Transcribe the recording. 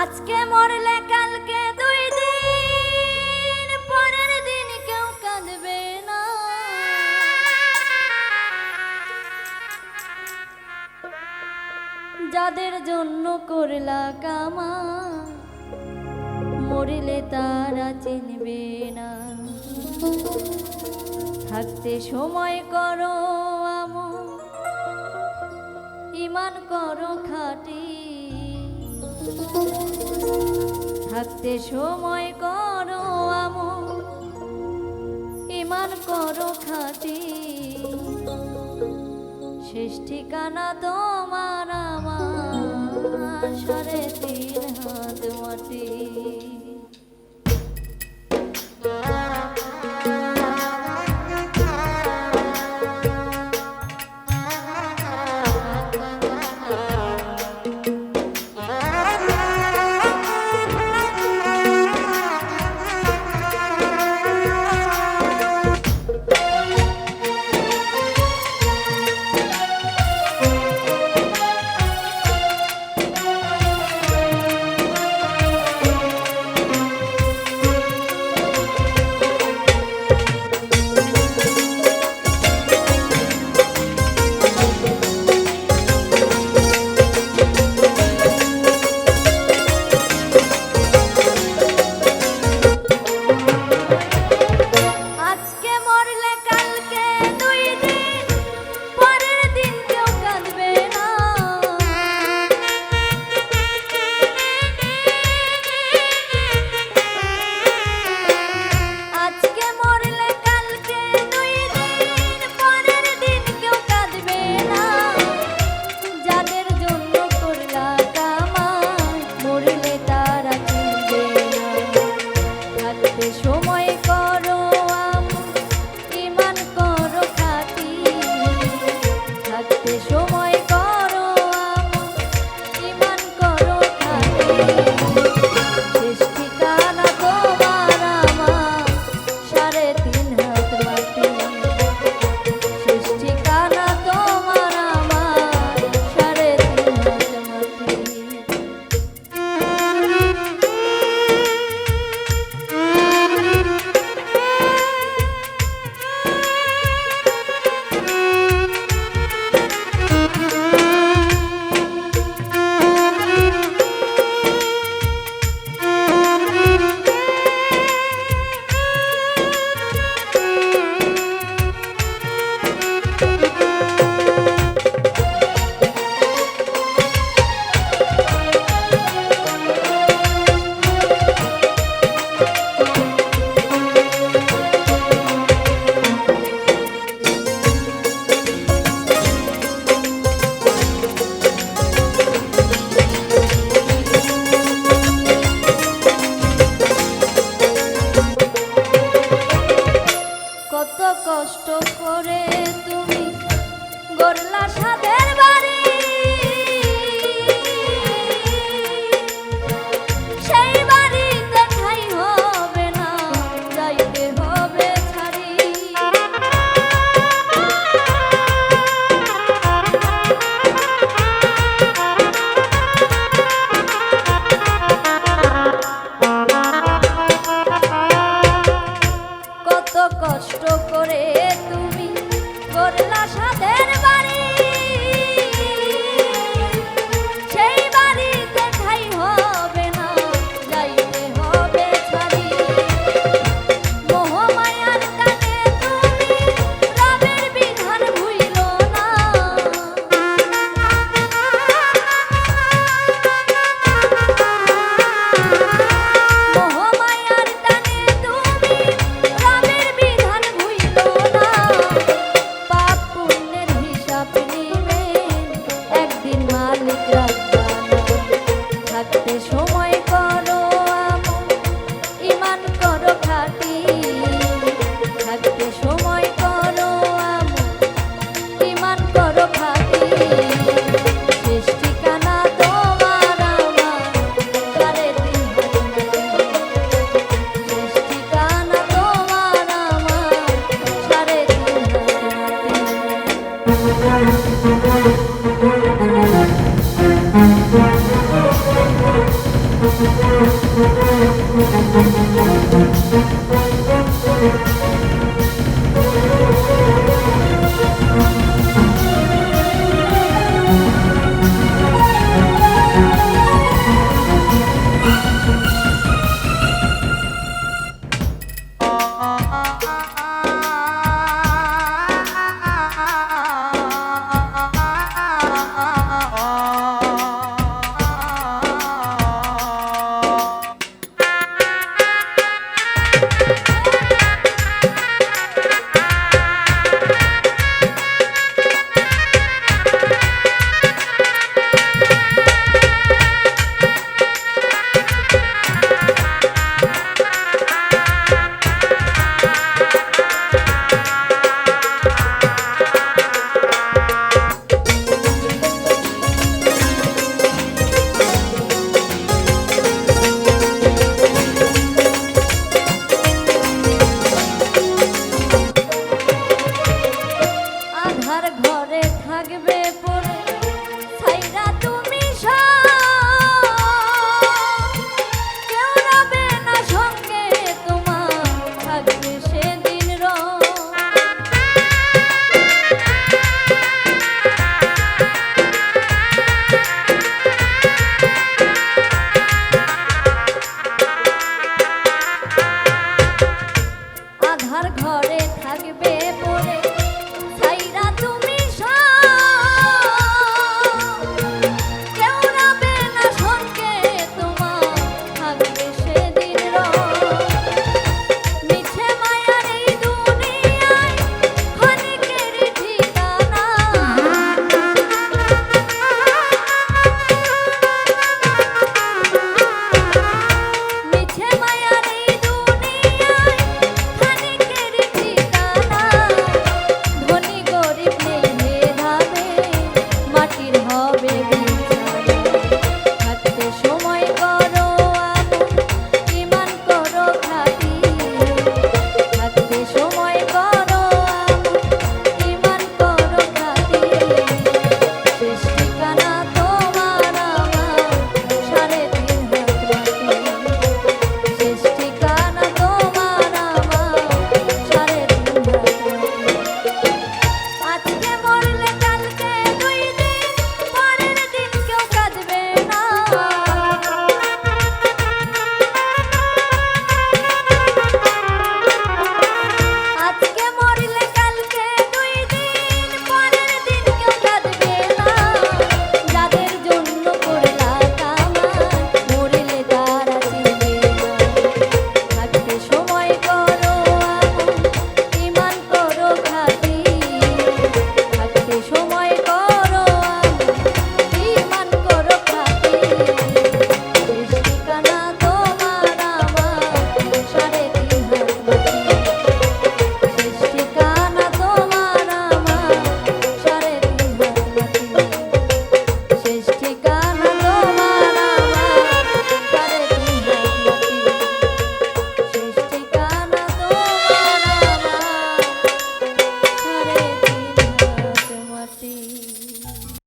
আজকে মরলে কালকে দুই দিন, পরের দিন কেউ কাঁদবে না। যাদের জন্য করলা কামা, মরিলে তারা চিনবে না। থাকতে সময় করো। ইমান করো খাটি। থাকতে সময় করো আমার ইমান করো খাটি। শেষ ঠিকানা তোমার আমার, সাড়ে তিন হাত মাটি।